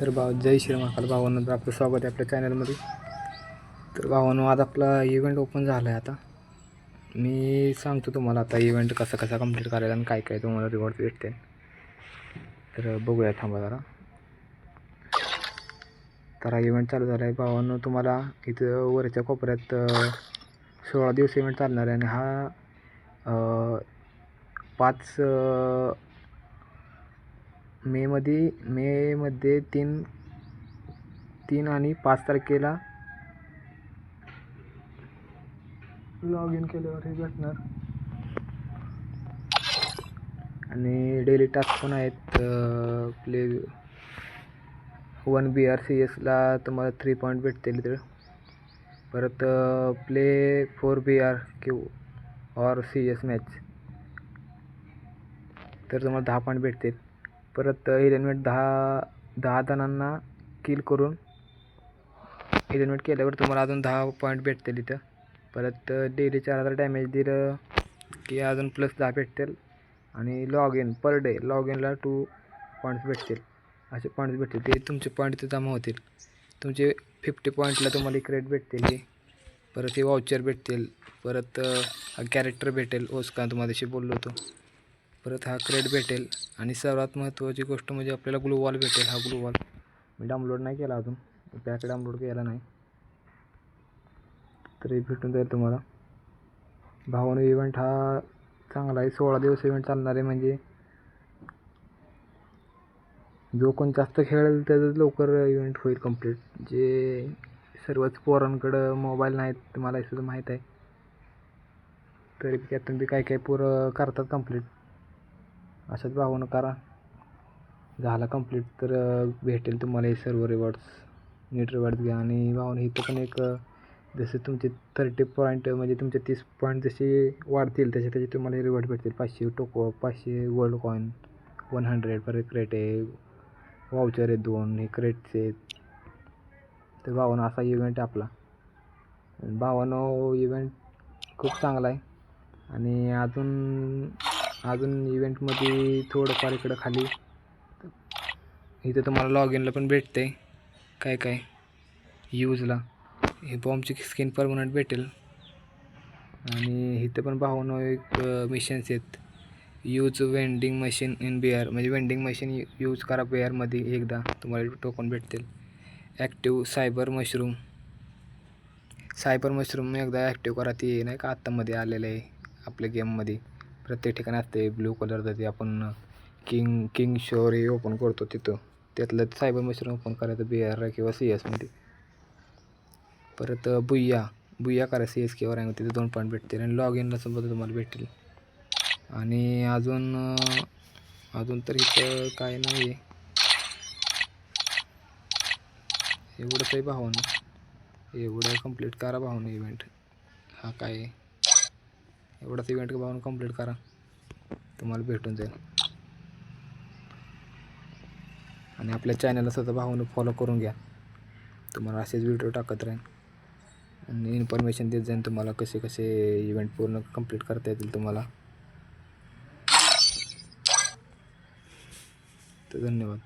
तर भाव जय श्री महाकाल भावांना आपलं स्वागत आहे आपल्या चॅनलमध्ये तर भावांनो आज आपला इव्हेंट ओपन झाला आहे आता. मी सांगतो तुम्हाला आता इव्हेंट कसा कसा कंप्लीट करायचा आणि काय काय तुम्हाला रिवॉर्ड भेटते. तर बघूया थांबा जरा. तर हा इव्हेंट चालू झाला आहे भावांनो तुम्हाला इथं वरच्या कोपऱ्यात सोळा दिवस इव्हेंट चालणार आहे आणि हा पाच मेमध्ये मेमध्ये तीन तीन आणि पाच तारखेला लॉग इन केल्यावर हे भेटणार. आणि डेली टास्क पण आहेत play one B R C एसला तुम्हाला थ्री पॉईंट भेटतील तर परत play four B R Q or C S match. तर तुम्हाला दहा पॉईंट भेटतील. परत uh, एलिमेंट दहा दहा जणांना किल करून एलिमेंट केल्यावर तुम्हाला अजून दहा पॉईंट भेटतील इथं. परत uh, डेली चार हजार डॅमेज दिलं की अजून प्लस दहा भेटतील आणि log in per day log इनला टू पॉईंट्स भेटतील. असे पॉईंट्स भेटतील ते तुमचे पॉईंट इथे जमा होतील. तुमचे फिफ्टी पॉईंटला तुम्हाला क्रेडिट भेटतील. हे परत हे वाउचर भेटतील. परत uh, कॅरेक्टर भेटेल. ओस्का तुम्हाला तशी बोललो होतो. परत हा क्रेड भेटेल. आणि सर्वात महत्त्वाची गोष्ट म्हणजे आपल्याला ग्लू वॉल भेटेल. हा ग्लू वॉल मी डाउनलोड नाही केला अजून. पॅक डाउनलोड केला नाही. तरी भेटून जाईल तुम्हाला. भावानो इव्हेंट हा चांगला आहे. सोळा दिवस इव्हेंट चालणार आहे म्हणजे. जो कोण जास्त खेळेल त्याचं लवकर इव्हेंट होईल कंप्लीट जे सर्वच पोरांकडं मोबाईल नाहीत तुम्हाला सुद्धा माहीत आहे. तरी त्यातून बी काय काय पोरं करतात कंप्लीट अशाच भावनं करा. झाला कंप्लीट तर भेटेल तुम्हाला हे सर्व रिवॉर्ड्स नीट रिवॉर्ड्स घ्या. आणि भावनं इथं पण एक जसे तुमचे थर्टी पॉईंट म्हणजे तुमचे तीस पॉईंट जसे वाढतील तसे त्याचे तुम्हाला रिवॉर्ड भेटतील. पाचशे टोको पाचशे gold coin one hundred per crate आहे वाउचर आहे दोन हे क्रेट्स आहेत. तर भावानं असा इव्हेंट आहे आपला. भावानं इव्हेंट खूप चांगला आहे. आणि अजून अजून इव्हेंटमध्ये थोडंफार इकडं खाली. इथं तुम्हाला लॉग इनला पण भेटते काय काय? यूजला हे बॉम्बची स्किन परमनंट भेटेल. आणि इथं पण भावनं एक मिशन्स आहेत. Use vending machine in B R म्हणजे वेंडिंग मशीन यूज करा बी आरमध्ये एकदा. तुम्हाला टोकन भेटतील. Active cyber mushroom cyber mushroom एकदा ॲक्टिव्ह करा. ती नाही का आत्तामध्ये आलेलं आहे. आपल्या गेममध्ये प्रत्येक ठिकाणी असते. ब्लू कलरचं ते आपण किंग किंग शोर हे ओपन करतो तिथं. त्यातलं सायबर मशरूम ओपन करायचं बी आर किंवा सी एसमध्ये परत बुय्या बुय्या करा सी एस किंवा रँक तिथे दोन पॉईंट भेटतील आणि लॉग इनला सुद्धा तुम्हाला भेटतील. आणि अजून अजून तर इथं काय नाही आहे एवढंच आहे भावानं एवढं कंप्लीट करा भावानं इव्हेंट हा काय आहे? एवढाच इव्हेंट भावानं कंप्लीट करा. तुम्हाला भेटून जाईल. आणि आपल्या चॅनलला सुद्धा भावनं फॉलो करून घ्या. तुम्हाला असेच व्हिडिओ टाकत राहील आणि इन्फॉर्मेशन देत जाईन तुम्हाला कसे कसे इव्हेंट पूर्ण कंप्लीट करता येतील तुम्हाला. तर धन्यवाद.